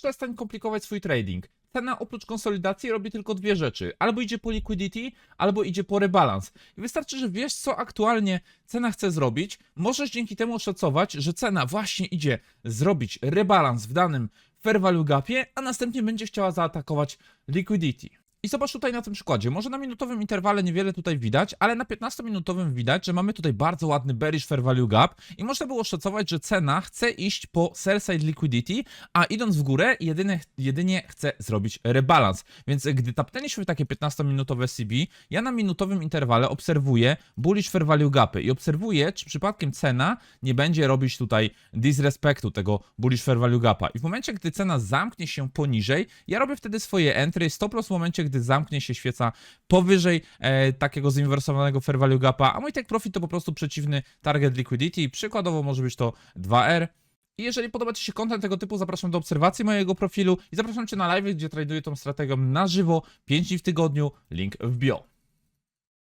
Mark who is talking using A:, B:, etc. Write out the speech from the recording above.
A: przestań komplikować swój trading. Cena oprócz konsolidacji robi tylko dwie rzeczy. Albo idzie po liquidity, albo idzie po rebalans. I wystarczy, że wiesz, co aktualnie cena chce zrobić. Możesz dzięki temu oszacować, że cena właśnie idzie zrobić rebalans w danym fair value gapie, a następnie będzie chciała zaatakować liquidity. I zobacz tutaj na tym przykładzie. Może na minutowym interwale niewiele tutaj widać, ale na 15-minutowym widać, że mamy tutaj bardzo ładny bearish fair value gap i można było szacować, że cena chce iść po sell side liquidity, a idąc w górę jedynie, jedynie chce zrobić rebalans. Więc gdy tapnęliśmy takie 15-minutowe CB, ja na minutowym interwale obserwuję bullish fair value gapy i obserwuję, czy przypadkiem cena nie będzie robić tutaj disrespektu tego bullish fair value gapa. I w momencie, gdy cena zamknie się poniżej, ja robię wtedy swoje entry, stop loss w momencie, gdy zamknie się świeca powyżej e, takiego zinwersowanego fair value gapa, a mój take profit to po prostu przeciwny target liquidity, przykładowo może być to 2R. I jeżeli podoba Ci się content tego typu, zapraszam do obserwacji mojego profilu i zapraszam Cię na live, gdzie traduję tą strategią na żywo, 5 dni w tygodniu, link w bio.